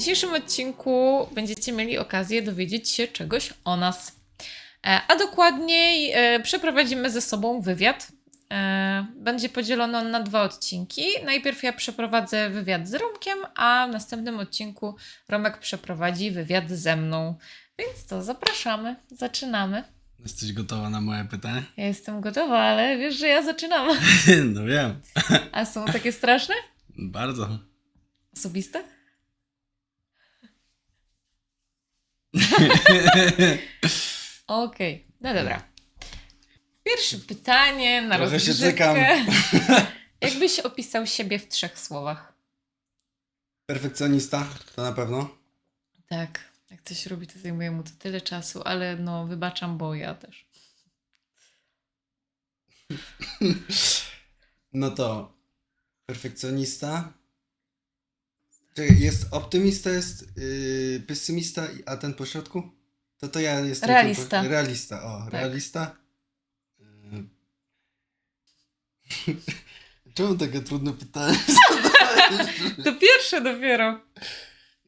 dzisiejszym odcinku będziecie mieli okazję dowiedzieć się czegoś o nas. E, A dokładniej e, przeprowadzimy ze sobą wywiad. E, Będzie podzielony on na dwa odcinki. Najpierw ja przeprowadzę wywiad z Romkiem, a w następnym odcinku Romek przeprowadzi wywiad ze mną. Więc to zapraszamy, zaczynamy. Jesteś gotowa na moje pytanie? Ja jestem gotowa, ale wiesz, że ja zaczynam. No wiem. A są takie straszne? Bardzo. Osobiste? Okej, no dobra. Pierwsze pytanie na Trochę się cykam. Jakbyś opisał siebie w trzech słowach? Perfekcjonista, to na pewno. Tak, jak coś robi, to zajmuje mu to tyle czasu, ale no wybaczam, bo ja też. No to perfekcjonista. Czekaj, Jest optymista, jest yy, pesymista, a ten po środku? To to ja jestem. Realista. Po, realista, o, Tak. realista. Yy. Czemu takie trudne pytanie? To pierwsze dopiero.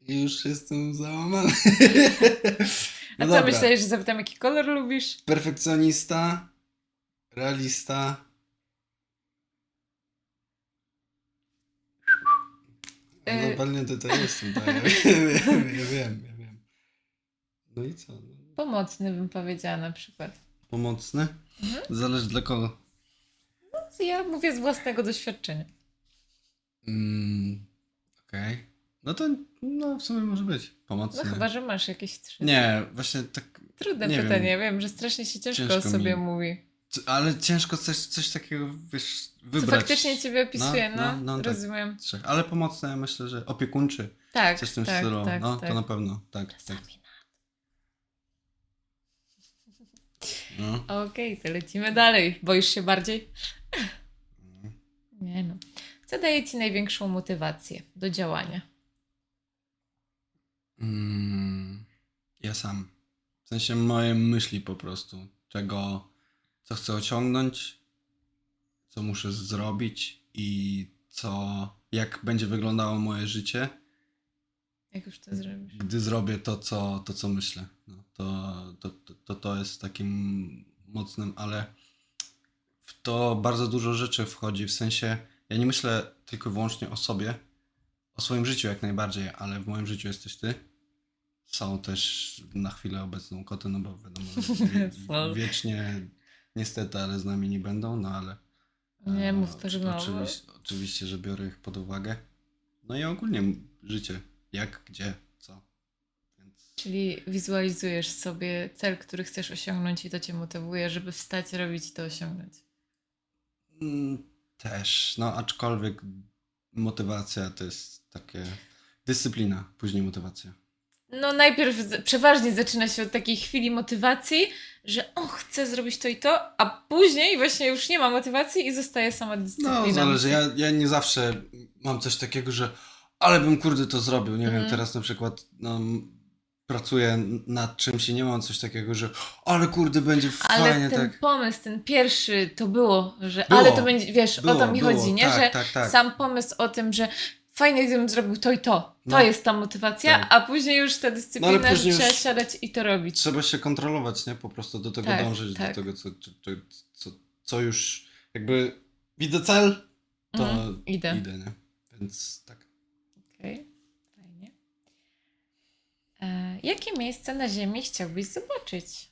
Już jestem załamany. A No co dobra. myślałeś, że zapytam, jaki kolor lubisz? Perfekcjonista, realista. No pewnie to, to jestem, tak. Ja wiem, ja wiem, ja wiem. No i co? Pomocny bym powiedziała na przykład. Pomocny? Mhm. Zależy dla kogo. Ja mówię z własnego doświadczenia. Mm, Okej. No to no, w sumie może być. No Pomocny. chyba, że masz jakieś trzy. Nie, właśnie tak. Trudne nie pytanie, wiem. wiem. że strasznie się ciężko, Ciężko o sobie mi. mówi. Ale ciężko coś, coś takiego wiesz, Co wybrać. faktycznie ciebie opisuje, no, No, no, no, tak. rozumiem. Trzech. Ale pomocny, ja myślę, że opiekuńczy. Tak, Coś w tym tak, stylu. tak, no, tak. to na pewno. Tak, tak. No. Okej, to lecimy dalej. Boisz się bardziej? Nie no. Co daje ci największą motywację do działania? Mm, ja sam. W sensie moje myśli po prostu. Czego, co chcę osiągnąć, co muszę zrobić i co, jak będzie wyglądało moje życie, Jak już to zrobisz? gdy zrobię to, co, to, co myślę. No, to, to, to, to, jest takim mocnym, ale w to bardzo dużo rzeczy wchodzi. W sensie, ja nie myślę tylko i wyłącznie o sobie, o swoim życiu jak najbardziej, ale w moim życiu jesteś ty. Są też na chwilę obecną koty, no bo wiadomo, wie, wiecznie niestety, ale z nami nie będą, no ale Nie e, mów to oczy- znowu. oczywiście, oczywiście, że biorę ich pod uwagę. No i ogólnie życie, jak, gdzie, co. Więc Czyli wizualizujesz sobie cel, który chcesz osiągnąć i to cię motywuje, żeby wstać, robić i to osiągnąć. mm, też, no aczkolwiek motywacja to jest takie dyscyplina, później motywacja. No najpierw z- przeważnie zaczyna się od takiej chwili motywacji, że o, chcę zrobić to i to, a później właśnie już nie ma motywacji i zostaje sama dyscyplina. No, zależy. Ja, ja nie zawsze mam coś takiego, że ale bym kurde to zrobił. Nie Mhm. wiem, teraz na przykład no, pracuję nad czymś i nie mam coś takiego, że ale kurde będzie Ale fajnie ten tak. pomysł, ten pierwszy, to było, że Było. ale to będzie, wiesz, o to mi było, chodzi, nie? tak, że tak, tak. sam pomysł o tym, że fajnie gdybym zrobił to i to, to No. jest ta motywacja, Tak. a później już ta dyscyplina, No, że trzeba siadać i to robić. Trzeba się kontrolować, nie? Po prostu do tego Tak, dążyć, tak. do tego, co, co, co, co, już jakby widzę cel, to Mhm, idę. idę, nie? Więc tak. Okej, fajnie. E, jakie miejsce na Ziemi chciałbyś zobaczyć?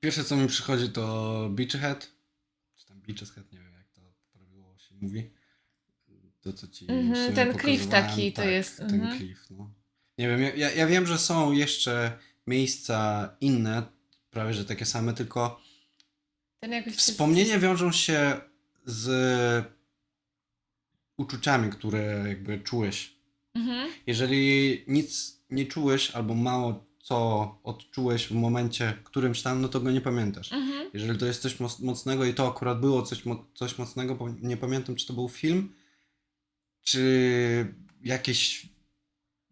Pierwsze, co mi przychodzi, to Beachy Head. Czy tam Beaches Head, nie wiem jak to prawidłowo się mówi. To, co ci Mhm, sumie ten cliff taki to tak, jest, Ten mhm. cliff, no. Nie wiem, ja- ja, wiem, że są jeszcze miejsca inne, prawie że takie same, tylko wspomnienia wiążą się z uczuciami, które jakby czułeś. Mhm. Jeżeli nic nie czułeś albo mało co odczułeś w momencie którymś tam, no to go nie pamiętasz. Mhm. Jeżeli to jest coś moc- mocnego i to akurat było coś, mo- coś mocnego, bo nie pamiętam, czy to był film, czy jakiś,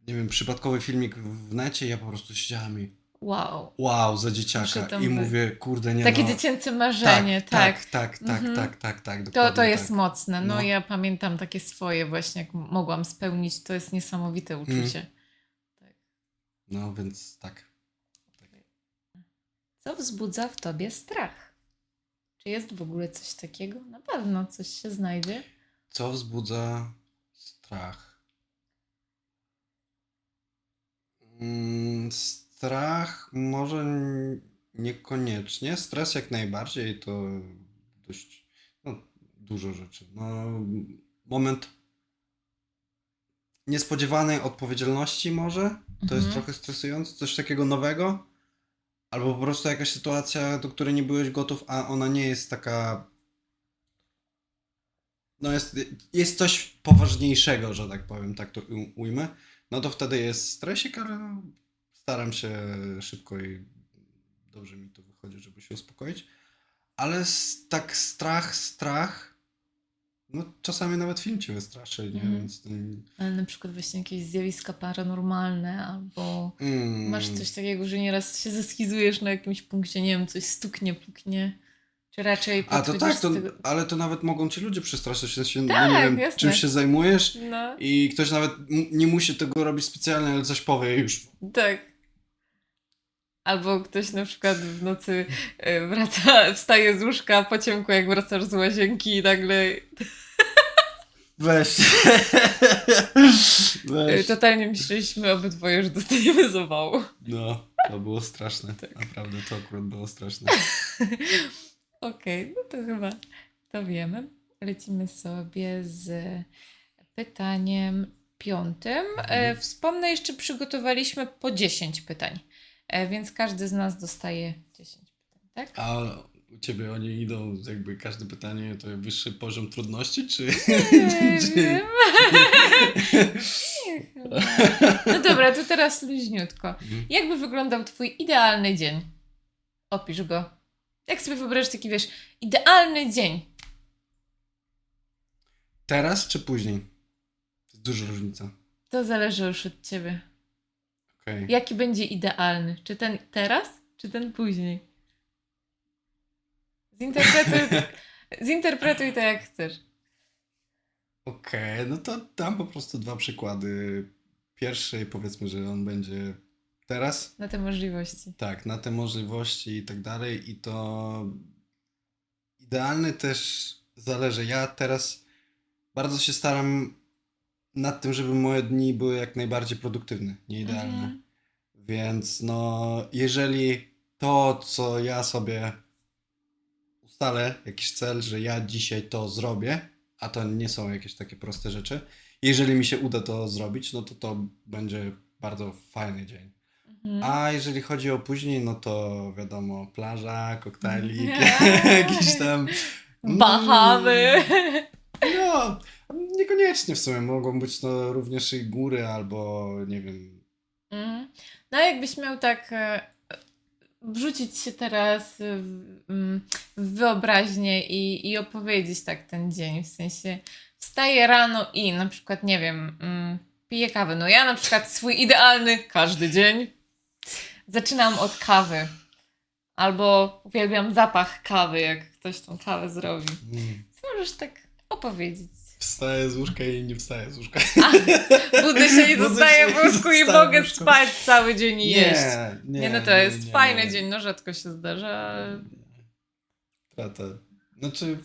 nie wiem, przypadkowy filmik w necie, ja po prostu siedziałem i wow. wow, za dzieciaka. I mówię, kurde, nie Takie no. dziecięce marzenie, tak. tak, tak, tak, Mhm. tak, tak, tak, To, dokładnie to jest tak. mocne. No, No. ja pamiętam takie swoje właśnie, jak mogłam spełnić. To jest niesamowite Mhm. uczucie. No, więc tak. Co wzbudza w tobie strach? Czy jest w ogóle coś takiego? Na pewno coś się znajdzie. Co wzbudza strach? Mm, strach może niekoniecznie. Stres jak najbardziej to dość no, dużo rzeczy. No, moment niespodziewanej odpowiedzialności może. To jest Mhm. trochę stresujące, coś takiego nowego. Albo po prostu jakaś sytuacja, do której nie byłeś gotów, a ona nie jest taka. No jest, jest coś poważniejszego, że tak powiem, tak to ujmę. No to wtedy jest stresik, ale staram się szybko i dobrze mi to wychodzi, żeby się uspokoić. Ale tak strach, strach. No czasami nawet film cię wystraszy, nie? Mhm. Więc ten, Ale na przykład właśnie jakieś zjawiska paranormalne albo mm, masz coś takiego, że nieraz się zeschizujesz na jakimś punkcie, nie wiem, coś stuknie, puknie. Czy raczej A to podchodzisz tak, to, ale to nawet mogą ci ludzie przestraszyć, w sensie, Tak, no nie wiem, jasne. czym się zajmujesz No, i ktoś nawet nie musi tego robić specjalnie, ale coś powie już. tak. Albo ktoś na przykład w nocy e, wraca, wstaje z łóżka po ciemku, jak wracasz z łazienki i nagle Weź. Weź. totalnie myśleliśmy obydwoje, że dostaniemy zawału. No, to było straszne. Tak. Naprawdę, to akurat było straszne. Okej, no to chyba to wiemy. Lecimy sobie z pytaniem piątym. E, Mhm. wspomnę, jeszcze przygotowaliśmy po 10 pytań, e, więc każdy z nas dostaje 10 pytań, tak? A u ciebie oni idą, jakby każde pytanie to wyższy poziom trudności, czy... Nie czy- wiem. Nie, chyba. No dobra, to teraz luźniutko. Mhm. Jakby wyglądał twój idealny dzień? Opisz go. Jak sobie wyobrażasz taki, wiesz, idealny dzień? Teraz czy później? To jest duża różnica. To zależy już od ciebie. Okej. Jaki będzie idealny? Czy ten teraz, czy ten później? Zinterpretuj, zinterpretuj to jak chcesz. Okej, no to dam po prostu dwa przykłady. Pierwszy, powiedzmy, że on będzie teraz. Na te możliwości. Tak, na te możliwości i tak dalej. I to idealny też zależy. Ja teraz bardzo się staram nad tym, żeby moje dni były jak najbardziej produktywne, nie idealne. Mhm. Więc no, jeżeli to, co ja sobie ustalę, jakiś cel, że ja dzisiaj to zrobię, a to nie są jakieś takie proste rzeczy, jeżeli mi się uda to zrobić, no to to będzie bardzo fajny dzień. Mhm. A jeżeli chodzi o później, no to wiadomo, plaża, koktajlik, Nie. jakiś tam... Bahamy. No, niekoniecznie w sumie. Mogą być to również i góry albo, nie wiem, Mhm. No jakbyś miał tak e, wrzucić się teraz w, mm, w wyobraźnię i, i opowiedzieć tak ten dzień, w sensie wstaję rano i na przykład, nie wiem, mm, piję kawę. No ja na przykład swój idealny każdy dzień zaczynam od kawy. Albo uwielbiam zapach kawy, jak ktoś tą kawę zrobi. mm, Co możesz tak opowiedzieć? wstaję z łóżka i nie wstaję z łóżka. Budzę się i Budzę zostaję się w łóżku i mogę łóżku. spać cały dzień i jeść. nie, Nie, no to jest nie, fajny nie. dzień, no rzadko się zdarza, ale... Trata. Znaczy,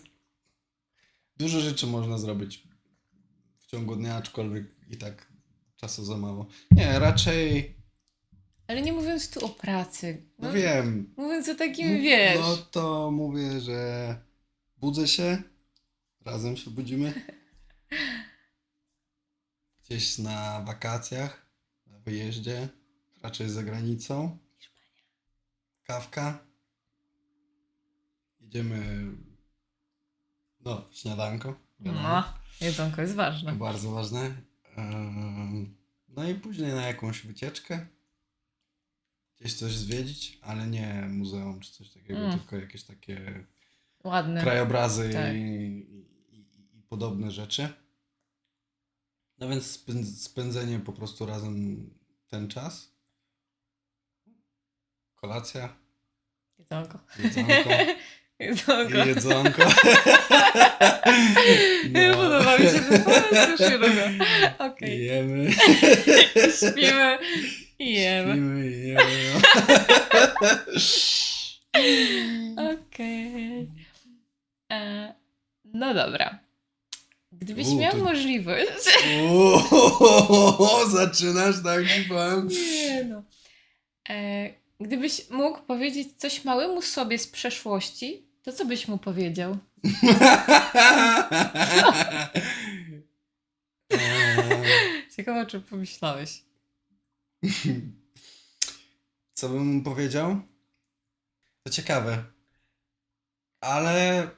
dużo rzeczy można zrobić w ciągu dnia, aczkolwiek i tak czasu za mało. Nie, raczej, Ale nie mówiąc tu o pracy. no No, wiem, mówiąc o takim, wiesz... no to mówię, że budzę się, razem się budzimy. Gdzieś na wakacjach, na wyjeździe, raczej za granicą. Kawka. Jedziemy, no, śniadanko. wiadomo. No, jedzonko jest ważne. Bardzo ważne. Em, No i później na jakąś wycieczkę. Gdzieś coś zwiedzić, ale nie muzeum czy coś takiego, Mm. tylko jakieś takie krajobrazy Tak. i, i, i, i podobne rzeczy. No więc spęd- spędzenie po prostu razem ten czas. kolacja, Jedzonko. jedzonko Jedzonko. i jedzonko. Nie podoba mi się ten pomysł, już się robię. Okej. Jemy, Śpimy i jemy. śpimy i jemy. Okej. E, No dobra. Gdybyś U, miał to- możliwość. Uuu, zaczynasz tak powiem. Nie no. E, Gdybyś mógł powiedzieć coś małemu sobie z przeszłości, to co byś mu powiedział? Ciekawe, czy pomyślałeś. Co bym mu powiedział? To ciekawe. Ale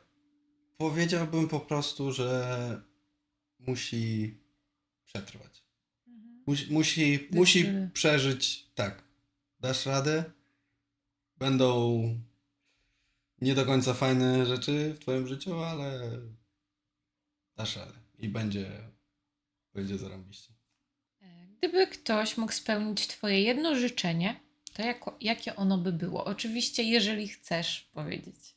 powiedziałbym po prostu, że musi przetrwać. Musi, musi, musi radę. przeżyć. Tak. Dasz radę. Będą nie do końca fajne rzeczy w twoim życiu, ale dasz radę. I będzie, będzie zarąbiście. Gdyby ktoś mógł spełnić Twoje jedno życzenie, to jako, jakie ono by było? Oczywiście, jeżeli chcesz powiedzieć.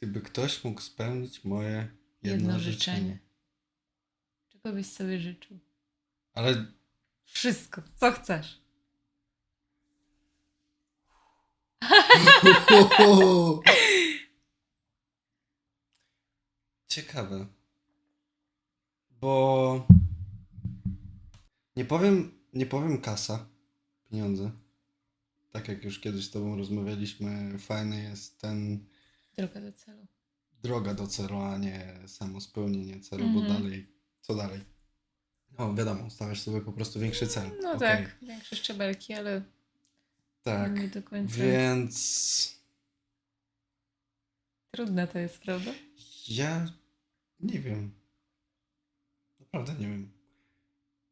Gdyby ktoś mógł spełnić moje jedno, życzenie. Czego byś sobie życzył? Ale Wszystko, co chcesz. Ciekawe. Bo nie powiem, nie powiem kasa, pieniądze. Tak jak już kiedyś z tobą rozmawialiśmy, fajny jest ten Droga do celu. droga do celu, a nie samo spełnienie celu, bo Mhm. dalej, co dalej? No wiadomo, stawiasz sobie po prostu większy cel. No Okej. tak, większe szczebelki, ale Tak, nie do końca. więc Trudne to jest, prawda? Ja nie wiem. Naprawdę nie wiem.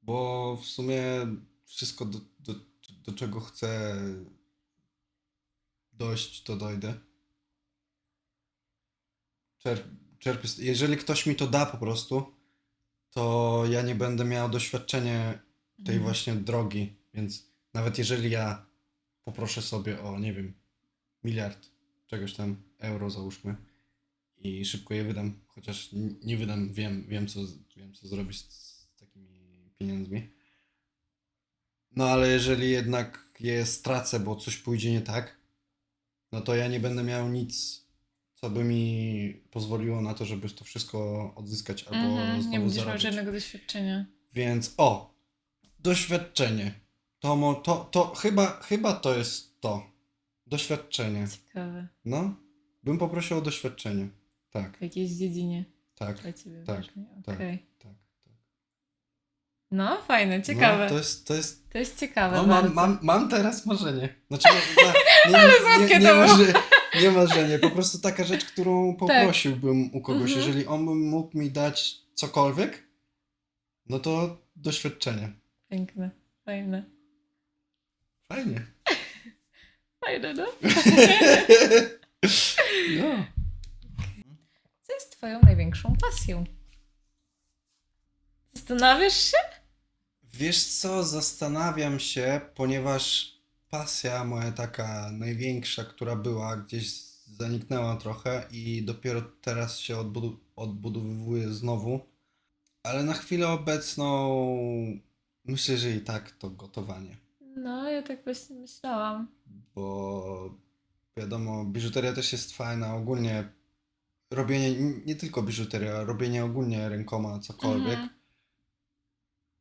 Bo w sumie wszystko, do, do, do czego chcę dojść, to dojdę. Czerp, czerpię, jeżeli ktoś mi to da po prostu, to ja nie będę miał doświadczenia tej Mhm. właśnie drogi. Więc nawet jeżeli ja poproszę sobie o, nie wiem, miliard czegoś tam euro załóżmy i szybko je wydam, chociaż nie wydam, wiem, wiem, co, wiem co zrobić z, pieniędzmi. No ale jeżeli jednak je stracę, bo coś pójdzie nie tak, no to ja nie będę miał nic, co by mi pozwoliło na to, żeby to wszystko odzyskać albo Mhm, nie znowu będziesz miał żadnego doświadczenia. Więc o, doświadczenie. To, mo, to, to chyba, chyba to jest to. Doświadczenie. Ciekawe. No, bym poprosił o doświadczenie. Tak, W jakiejś dziedzinie tak, dla ciebie tak. Okej. tak. tak. No, fajne, ciekawe. No, to jest, to jest, To jest ciekawe. no, mam, mam, mam teraz marzenie. Znaczy, nie, nie, nie, Ale nie, słodkie nie, nie, marzy, nie marzenie, po prostu taka rzecz, którą poprosiłbym u kogoś. Mhm. Jeżeli on by mógł mi dać cokolwiek, no to doświadczenie. Piękne, fajne. Fajnie. Fajne, no. no. Co jest twoją największą pasją? Zastanawiasz się? Wiesz co, zastanawiam się, ponieważ pasja moja taka największa, która była, gdzieś zaniknęła trochę i dopiero teraz się odbudu- odbudowuje znowu. Ale na chwilę obecną myślę, że i tak to gotowanie. No, ja tak właśnie myślałam. Bo wiadomo, biżuteria też jest fajna, ogólnie robienie, nie tylko biżuteria, robienie ogólnie rękoma cokolwiek. Mhm.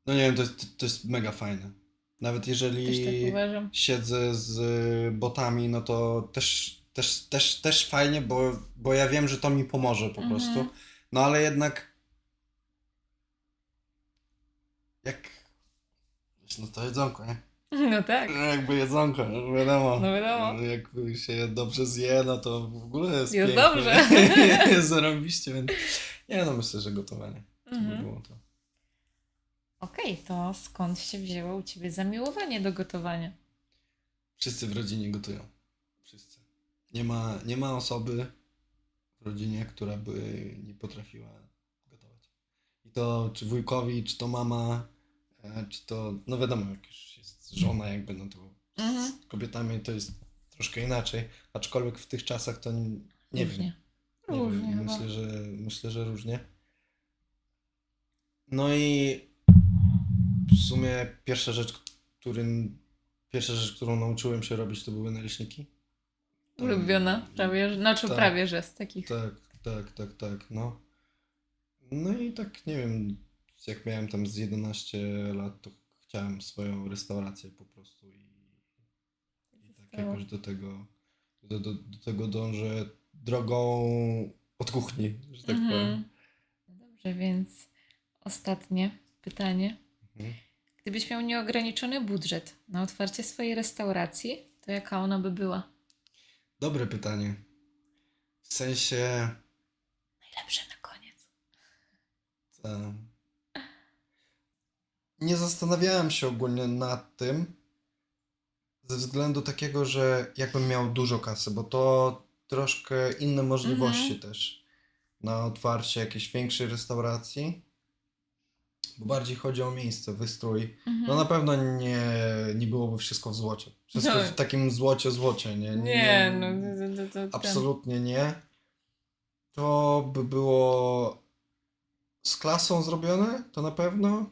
No nie wiem, to jest, to jest mega fajne. Nawet jeżeli Też tak uważam. siedzę z botami, no to też, też, też, też fajnie, bo, bo ja wiem, że to mi pomoże po Mhm. prostu. No ale jednak jak no to jedzonko, nie? No tak. No Jakby jedzonko, no wiadomo. No wiadomo. Jak się je dobrze zje, no to w ogóle jest Jest pięknie. dobrze. zarobiście, więc nie no myślę, że gotowanie to by Mhm. było to. Okej, to skąd się wzięło u ciebie zamiłowanie do gotowania? Wszyscy w rodzinie gotują. Wszyscy. Nie ma, nie ma osoby w rodzinie, która by nie potrafiła gotować. I to czy wujkowi, czy to mama, e, czy to, no wiadomo, jak już jest żona jakby, no to Mhm. Z kobietami to jest troszkę inaczej, aczkolwiek w tych czasach to nie, nie wiem. Różnie. Nie Różnie wiem, chyba. myślę, że, myślę, że różnie. No i sumie pierwsza rzecz, którym, pierwsza rzecz, którą nauczyłem się robić, to były naleśniki. Tam- Ulubiona, prawie, znaczy Tak. prawie, że z takich. Tak, tak, tak, tak, no. No i tak, nie wiem, jak miałem tam z 11 lat, to chciałem swoją restaurację po prostu i, i tak jakoś do tego, do, do, do tego dążę drogą od kuchni, że tak Mhm. powiem. No Dobrze, więc ostatnie pytanie. Mhm. Gdybyś miał nieograniczony budżet na otwarcie swojej restauracji, to jaka ona by była? Dobre pytanie. W sensie, Najlepsze na koniec. nie zastanawiałem się ogólnie nad tym, ze względu takiego, że jakbym miał dużo kasy, bo to troszkę inne możliwości Mhm. też na otwarcie jakiejś większej restauracji, bo bardziej chodzi o miejsce, wystrój. Mhm. No na pewno nie, nie byłoby wszystko w złocie. Wszystko No. w takim złocie, złocie, nie? nie, no to, to, to, Absolutnie nie. To by było z klasą zrobione, to na pewno.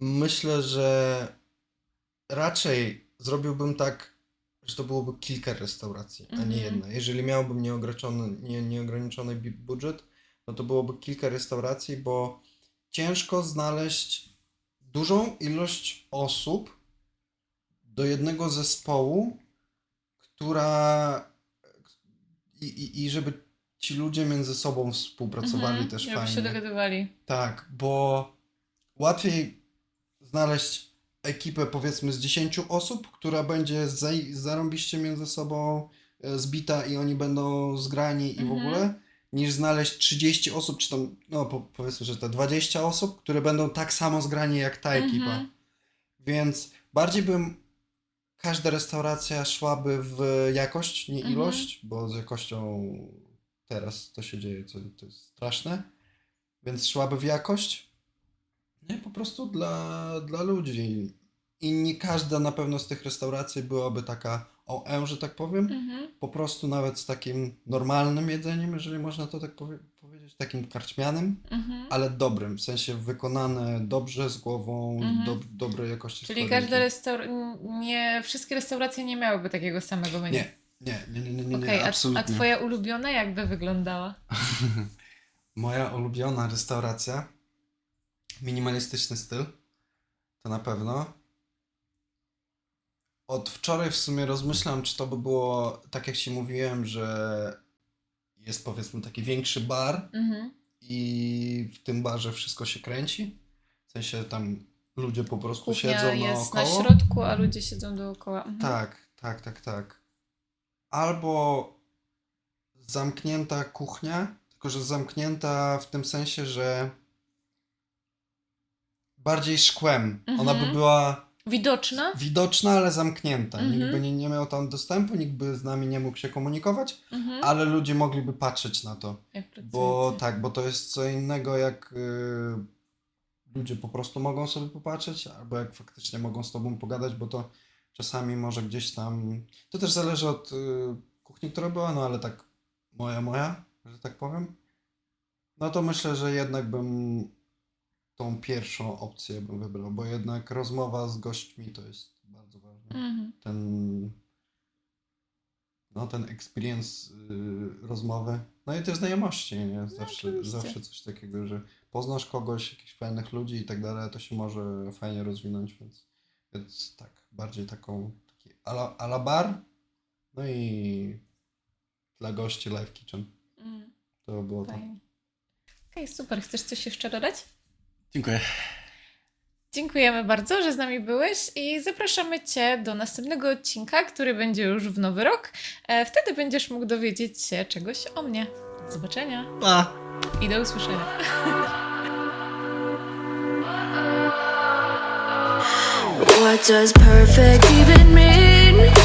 Myślę, że raczej zrobiłbym tak, że to byłoby kilka restauracji, a nie Mhm. jedna. Jeżeli miałbym nieograniczony, nie, nieograniczony budżet, no to byłoby kilka restauracji, bo ciężko znaleźć dużą ilość osób do jednego zespołu, która i, i, i żeby ci ludzie między sobą współpracowali Mhm, też żeby fajnie. się dogadywali. Tak, bo łatwiej znaleźć ekipę powiedzmy z 10 osób, która będzie zarąbiście między sobą e, zbita i oni będą zgrani i w Mhm. ogóle, niż znaleźć 30 osób, czy tam, no po, powiedzmy, że te 20 osób, które będą tak samo zgrani jak ta ekipa. Mhm. Więc bardziej bym każda restauracja szłaby w jakość, nie Mhm. ilość, bo z jakością teraz to się dzieje, co to jest straszne. Więc szłaby w jakość. No i po prostu dla, dla ludzi. I nie każda na pewno z tych restauracji byłaby taka OE, że tak powiem. Mhm. Po prostu nawet z takim normalnym jedzeniem, jeżeli można to tak powie- powiedzieć, takim karczmianym, Mhm. ale dobrym, w sensie wykonane dobrze, z głową, Mhm. dob- dobrej jakości Czyli składniki. każda nie, wszystkie restauracje nie miałyby takiego samego menu. Nie, nie, nie, nie, nie, nie, a, absolutnie. a twoja ulubiona jakby wyglądała? Moja ulubiona restauracja, minimalistyczny styl, to na pewno. Od wczoraj w sumie rozmyślam, czy to by było, tak jak ci mówiłem, że jest powiedzmy taki większy bar Mhm. i w tym barze wszystko się kręci. W sensie tam ludzie po prostu Kuchnia siedzą jest naokoło. na środku, a ludzie siedzą dookoła. Mhm. Tak, tak, tak, tak. Albo zamknięta kuchnia, tylko że zamknięta w tym sensie, że bardziej szkłem. Ona by Mhm. była Widoczna? widoczna, ale zamknięta. Mhm. Nikt by nie, nie miał tam dostępu, nikt by z nami nie mógł się komunikować, Mhm. ale ludzie mogliby patrzeć na to. Bo tak, bo to jest co innego, jak y, ludzie po prostu mogą sobie popatrzeć, albo jak faktycznie mogą z tobą pogadać, bo to czasami może gdzieś tam. To też zależy od y, kuchni, która była, no ale tak moja, moja, że tak powiem. No to myślę, że jednak bym tą pierwszą opcję bym wybrał, bo jednak rozmowa z gośćmi to jest bardzo ważne Mhm. ten no ten experience y, rozmowy, no i też znajomości, nie? Zawsze, oczywiście. zawsze coś takiego, że poznasz kogoś, jakichś fajnych ludzi i tak dalej, to się może fajnie rozwinąć, więc, więc tak, bardziej taką taki ala, ala bar, no i dla gości live kitchen, Mhm. to było to. Fajnie. Okej, super. Chcesz coś jeszcze dodać? Dziękuję. Dziękujemy bardzo, że z nami byłeś i zapraszamy Cię do następnego odcinka, który będzie już w nowy rok. E, Wtedy będziesz mógł dowiedzieć się czegoś o mnie. Do zobaczenia Pa! i do usłyszenia. What does perfect even mean?